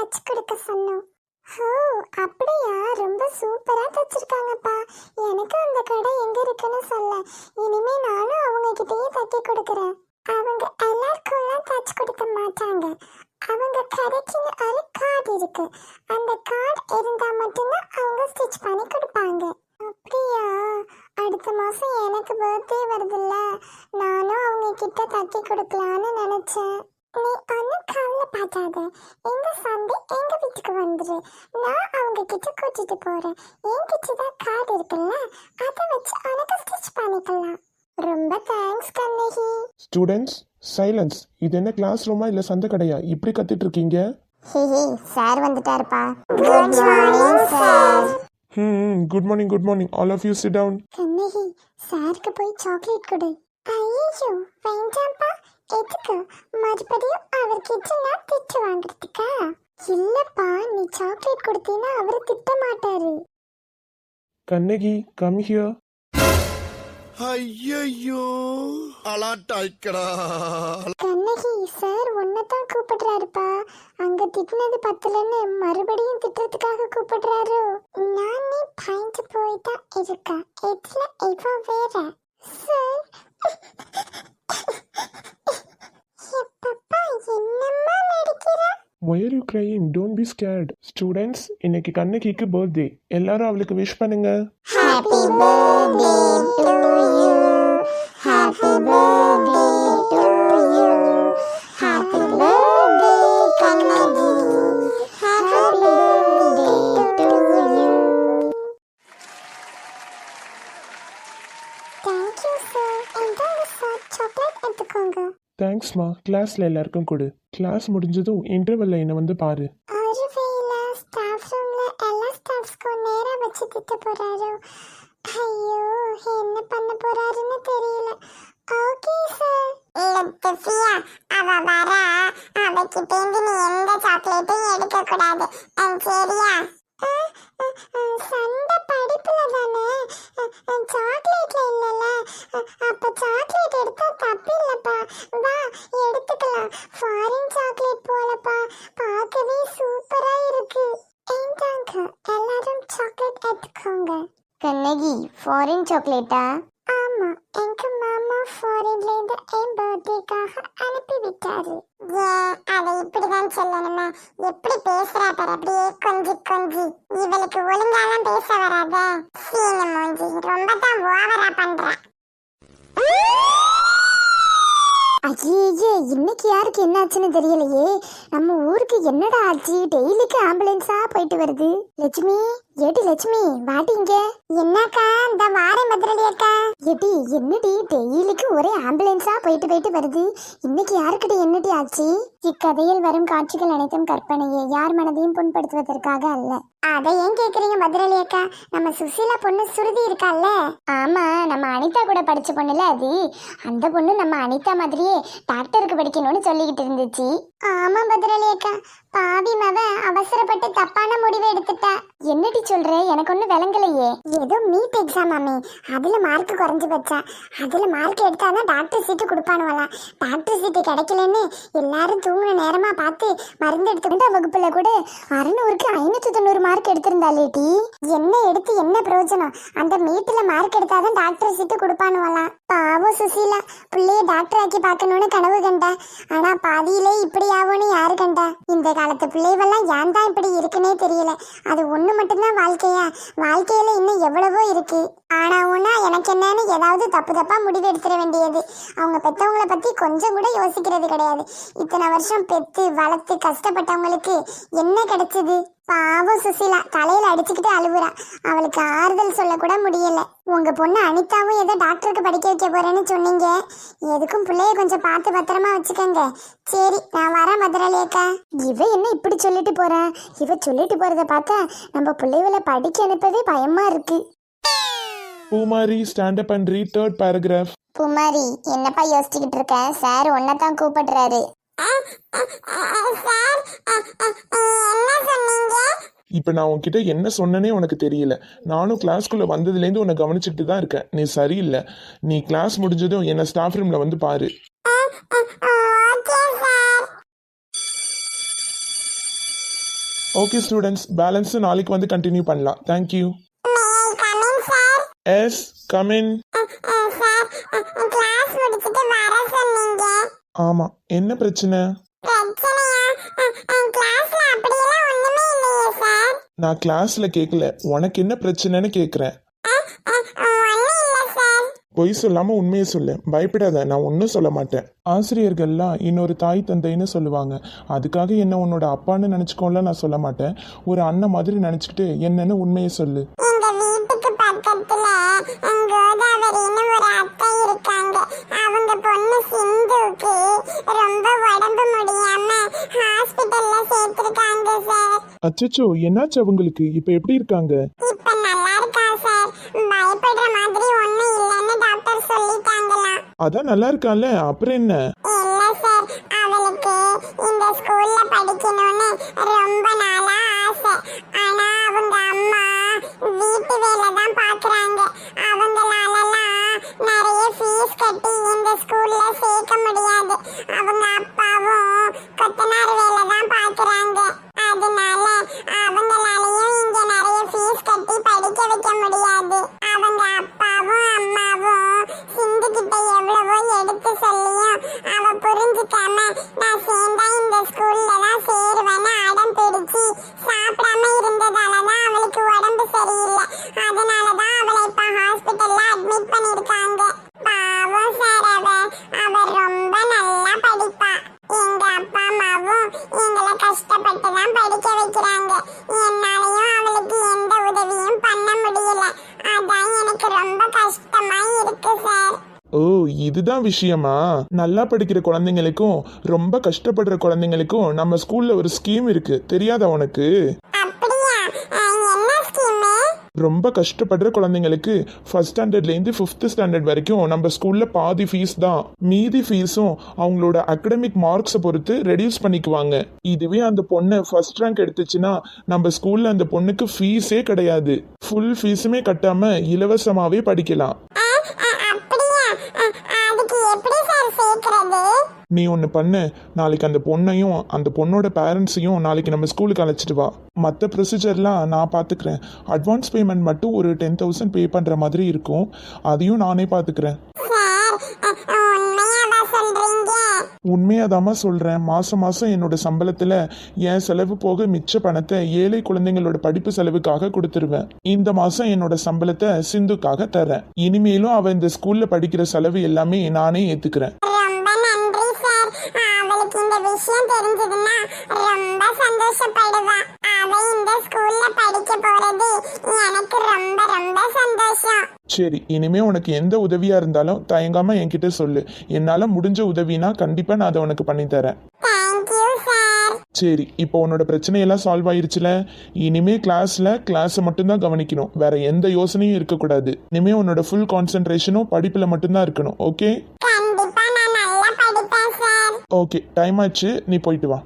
தச்சு கொடுக்க சொன்னோம். ஓ அப்படியா? ரொம்ப சூப்பரா தச்சிருக்காங்கப்பா. எனக்கு அந்த கடை எங்க இருக்குன்னு சொல்ல. இனிமே நானும் அவங்க கிட்டயே தைக்க கொடுக்குறேன். அவங்க எல்லாருக்கும் தச்சு கொடுக்க மாட்டாங்க. அவங்க கடைக்குன்னு ஒரு கார்டு இருக்கு. அந்த கார்டு இருந்தா மட்டும்தான் அவங்க ஸ்டிச் பண்ணி கொடுப்பாங்க. அப்படியா? அடுத்த மாசம் எனக்கு பர்த்டே வருதுல்ல. நானும் அவங்க கிட்ட தட்டி கொடுக்கலான்னு நினைச்சேன். நீ ஒன்றும் கவலைப்படாத இந்த சண்டே எங்க வீட்டுக்கு வந்துரு. நான் அவங்க கிட்ட கூட்டிட்டு போறேன். என்கிட்ட தான் கார்டு இருக்குல்ல? அதை வச்சு உனக்கு ஸ்டிச் பண்ணிக்கலாம். ரொம்ப தேங்க்ஸ் கண்ணகி. ஸ்டூடெண்ட்ஸ் சைலன்ஸ் இது என்ன கிளாஸ் ரூமா இல்லை சந்த கடையா? இப்படி கத்திட்டு இருக்கீங்க? ஹிஹி sir வந்துட்டாருப்பா. Good morning sir hmm good morning good morning all of you sit down Kannagi சாருக்கு போய் சாக்லேட் கொடு. ஐயோ வேண்டாம்ப்பா. எதுக்கு? மறுபடியும் அவர்கிட்ட நான் திட்டு வாங்குறதுக்கா? இல்லப்பா நீ சாக்லேட் கொடுத்தீன்னா அவர் திட்ட மாட்டாரு. கண்ணகி கம் ஹியர் ஐயையோ அலாட்டாய்க்கடா கண்ணகி சார் தான் கூப்பிடுறாருப்பா. அங்க திட்டினது பத்தலன்னு மறுபடியும் திட்டுறதுக்காக கூப்பிடுறாரு. நான் நீ பயந்து போய் தான் இருக்கேன் இதுல இவ வேற. Why are you crying don't be scared students இன்னைக்கு கண்ணகிக்கு பர்த்டே எல்லாரும் அவளுக்கு விஷ் பண்ணுங்க. Happy birthday to you happy birthday தேங்க்ஸ்மா கிளாஸ்ல எல்லாருக்கும் கொடு. கிளாஸ் முடிஞ்சதும் இன்டர்வெல்ல என்ன வந்து பாரு. ஒரு வேளை ஸ்டாஃப் ரூம்ல எல்லா ஸ்டாஃப்ஸ்க்கும் நேரா வச்சு திட்ட போறாரோ. ஐயோ என்ன பண்ண போறாருன்னு தெரியல. ஓகே சார் லெத்திஃபியா அவ வர. அவகிட்ட இருந்து நீ எந்த சாக்லேட்டும் எடுக்க கூடாது சரியா. சண்டை படிப்புல தானே? சாக்லேட்ல இல்லல அப்ப சாக்லேட் எடுத்தா தப்பு இல்லப்பா. வா எடுத்துக்கலாம். ஃபாரின் சாக்லேட் போலப்பா. பார்க்கவே சூப்பரா இருக்கு. இந்தாங்க எல்லாரும் சாக்லேட் எடுத்துக்கோங்க. கண்ணகி ஃபாரின் சாக்லேட்டா இப்படிதான் சொல்லணுமா? எப்படி பேசுறா பாரு அப்படியே கொஞ்சி கொஞ்சி. இவளுக்கு ஒழுங்காலாம் பேச வராத. சீனு மூஞ்சி ரொம்ப தான் ஓவரா பண்றா. ஐயே இன்னைக்கு யாருக்கு என்னாச்சுன்னு தெரியலையே. நம்ம ஊருக்கு என்னடா ஆச்சு? டெய்லிக்கு ஆம்புலன்ஸா போயிட்டு வருது. லட்சுமி ஏடி லட்சுமி வாட்டிங்க என்னக்கா இந்த வாரே மதுரலி அக்கா. ஏடி என்னடி டெய்லிக்கு ஒரே ஆம்புலன்ஸா போயிட்டு போயிட்டு வருது. இன்னைக்கு யாருக்கிட்ட என்னடி ஆச்சு? இக்கதையில் வரும் காட்சிகள் அனைத்தும் கற்பனையே. யார் மனதையும் புண்படுத்துவதற்காக அல்ல. அதை ஏன் கேக்குறீங்க மதுரலி அக்கா? நம்ம சுசீலா பொண்ணு சுருதி இருக்கால்ல? ஆமா நம்ம அனிதா கூட படிச்ச பொண்ணுல அது. அந்த பொண்ணு நம்ம அனிதா மாதிரியே டாக்டருக்கு படிக்கணும்னு சொல்லிக்கிட்டு இருந்துச்சு. ஆமா பத்ரலி அக்கா. பாவி மவ அவசரப்பட்டு தப்பான முடிவு எடுத்துட்டா. என்னடி சொல்ற? எனக்கு ஒண்ணு விளங்கலையே. ஏதோ மீட் எக்ஸாம் ஆமே அதுல மார்க் குறைஞ்சு வச்சா அதுல மார்க் எடுத்தாதான் டாக்டர் சீட்டு கொடுப்பானுவலாம் டாக்டர் சீட்டு கிடைக்கலன்னு எல்லாரும் தூங்குன நேரமா பார்த்து மருந்து எடுத்துக்கிட்ட வகுப்புல கூட அறுநூறுக்கு ஐநூத்தி தொண்ணூறு மார்க் எடுத்திருந்தாலேட்டி என்ன எடுத்து என்ன பிரயோஜனம்? அந்த மீட்டில் மார்க் எடுத்தாதான் டாக்டர் சீட்டு கொடுப்பானுவலாம். பாவம் சுசீலா. பிள்ளைய டாக்டர் ஆக்கி பார்க்கணும்னு கனவு கண்டா. ஆனா பாதியிலே இப்படி ஆகும்னு யாரு கண்டா? இந்த காலத்து பிள்ளைவெல்லாம் ஏன் தான் இப்படி இருக்குன்னே தெரியல. அது ஒண்ணு மட்டும்தான் வாழ்க்கையா? வாழ்க்கையில இன்னும் எவ்வளவோ இருக்கு. ஆனா ஒன்னா எனக்கு என்னன்னு ஏதாவது தப்பு தப்பா முடிவு எடுத்துட வேண்டியது. அவங்க பெத்தவங்கள பத்தி கொஞ்சம் கூட யோசிக்கிறது கிடையாது. இத்தனை வருஷம் பெத்து வளர்த்து கஷ்டப்பட்டவங்களுக்கு என்ன கிடைச்சது? பாவம் சுசீலா. தலையில அடிச்சுக்கிட்டு அழுவுறா. அவளுக்கு ஆறுதல் சொல்ல கூட முடியல. உங்க பொண்ணு அனிதாவும் ஏதோ டாக்டருக்கு படிக்க வைக்க போறேன்னு சொன்னீங்க. எதுக்கும் பிள்ளைய கொஞ்சம் பார்த்து பத்திரமா வச்சுக்கோங்க. சரி நான் வரேன் பத்திரலேக்கா இவ என்ன இப்படி சொல்லிட்டு போறா? இவ சொல்லிட்டு போறத பார்த்தா நம்ம பிள்ளைகளை படிக்க அனுப்பவே பயமா இருக்கு. Poomari stand up and read third paragraph Kumari என்னப்பா யோசிச்சுக்கிட்டு இருக்க? சார் தான் கூப்பிடுறாரு. இப்போ நான் உன்கிட்ட என்ன சொன்னனே உனக்கு தெரியல. நானும் கிளாஸ்க்குள்ளே வந்ததுலேருந்து உன்னை கவனிச்சுட்டு தான் இருக்கேன். நீ சரியில்லை. நீ கிளாஸ் முடிஞ்சதும் என்னை ஸ்டாஃப் ரூமில் வந்து பாரு. ஓகே ஸ்டூடெண்ட்ஸ் பேலன்ஸ் நாளைக்கு வந்து கண்டினியூ பண்ணலாம். Thank you coming sir yes come in ஆமாம் என்ன பிரச்சனை? நான் கிளாஸில் கேட்கல உனக்கு என்ன பிரச்சனைன்னு கேட்குறேன் பொய் சொல்லாமல் உண்மையை சொல்லு. பயப்படாத நான் ஒன்றும் சொல்ல மாட்டேன். ஆசிரியர்கள்லாம் இன்னொரு தாய் தந்தைன்னு சொல்லுவாங்க. அதுக்காக என்ன உன்னோட அப்பான்னு நினச்சிக்கோல நான் சொல்ல மாட்டேன். ஒரு அண்ணன் மாதிரி நினச்சிக்கிட்டு என்னன்னு உண்மையை சொல்லு. பக்கத்துல கோதாவரின்னு ஒரு அத்தை இருக்காங்க. அவங்க பொண்ணு சிந்துவுக்கு ரொம்ப உடம்பு முடியாம ஹாஸ்பிட்டல்ல சேர்த்திருக்காங்க சார் அச்சச்சோ என்னாச்சு அவங்களுக்கு? இப்போ எப்படி இருக்காங்க? இப்ப நல்லா இருக்கா சார் பயப்படுற மாதிரி ஒண்ணும் இல்லைன்னு டாக்டர் சொல்லிட்டாங்களாம். அதான் நல்லா இருக்கான்ல அப்புறம் என்ன? கட்டி இந்த ஸ்கூல்ல சேர்க்க முடியாது. அவங்க அப்பாவும் கொத்தனார் வேலை தான் பாக்குறாங்க அதனால அவங்களாலயும் இங்க நிறைய ஃபீஸ் கட்டி படிக்க வைக்க முடியாது. அவங்க அப்பாவும் அம்மாவும் சிந்து கிட்ட எவ்வளவோ எடுத்து சொல்லியும் அவ புரிஞ்சுக்காம நான் சேர்ந்தா இந்த ஸ்கூல்ல தான் சேருவேன்னு அடம் பிடிச்சு சாப்பிடாம இருந்ததாலதான் அவளுக்கு உடம்பு சரியில்லை. அதனாலதான் அவளை இப்ப ஹாஸ்பிட்டல்ல அட்மிட் பண்ணிருக்க சார் ஓ இதுதான் விஷயமா? நல்லா படிக்கிற குழந்தைங்களுக்கும் ரொம்ப கஷ்டப்படுற குழந்தைங்களுக்கும் நம்ம ஸ்கூல்ல ஒரு ஸ்கீம் இருக்கு. தெரியாதா உனக்கு? ரொம்ப கஷ்டப்படுற குழந்தைங்களுக்கு ஃபர்ஸ்ட் ஸ்டாண்டர்ட்லேருந்து ஃபிஃப்த் ஸ்டாண்டர்ட் வரைக்கும் நம்ம ஸ்கூலில் பாதி ஃபீஸ் தான். மீதி ஃபீஸும் அவங்களோட அகடமிக் மார்க்ஸை பொறுத்து ரெடியூஸ் பண்ணிக்குவாங்க. இதுவே அந்த பொண்ணு ஃபர்ஸ்ட் ரேங்க் எடுத்துச்சுன்னா நம்ம ஸ்கூலில் அந்த பொண்ணுக்கு ஃபீஸே கிடையாது. ஃபுல் ஃபீஸுமே கட்டாமல் இலவசமாகவே படிக்கலாம். நீ ஒன்று பண்ணு. நாளைக்கு அந்த பொண்ணையும் அந்த பொண்ணோட பேரண்ட்ஸையும் நாளைக்கு நம்ம ஸ்கூலுக்கு அழைச்சிட்டு வா. மற்ற ப்ரொசீஜர்லாம் நான் பார்த்துக்கிறேன் அட்வான்ஸ் பேமெண்ட் மட்டும் ஒரு டென் தௌசண்ட் பே பண்ணுற மாதிரி இருக்கும். அதையும் நானே பார்த்துக்கிறேன் உண்மையாதாம்மா சொல்கிறேன் மாதம் மாதம் என்னோட சம்பளத்தில் என் செலவு போக மிச்ச பணத்தை ஏழை குழந்தைங்களோட படிப்பு செலவுக்காக கொடுத்துருவேன். இந்த மாதம் என்னோட சம்பளத்தை சிந்துக்காக தரேன் இனிமேலும் அவள் இந்த ஸ்கூலில் படிக்கிற செலவு எல்லாமே நானே ஏற்றுக்கிறேன் விஷயம் தெரிஞ்சதுன்னா ரொம்ப சந்தோஷப்படுவா. அவ இந்த ஸ்கூல்ல படிக்க போறது எனக்கு ரொம்ப ரொம்ப சந்தோஷம். சரி இனிமே உனக்கு எந்த உதவியா இருந்தாலும் தயங்காம என்கிட்ட சொல்லு. என்னால முடிஞ்ச உதவினா கண்டிப்பா நான் அதை உனக்கு பண்ணி தரேன். தேங்க்யூ சார் சரி இப்போ உன்னோட பிரச்சனையெல்லாம் சால்வ் ஆயிருச்சுல? இனிமே கிளாஸ்ல கிளாஸை மட்டும்தான் கவனிக்கணும். வேற எந்த யோசனையும் இருக்கக்கூடாது. இனிமே உன்னோட ஃபுல் கான்சென்ட்ரேஷனும் படிப்புல மட்டும்தான் இருக்கணும் ஓகே ஓகே டைம் ஆச்சு. நீ போயிட்டு வா.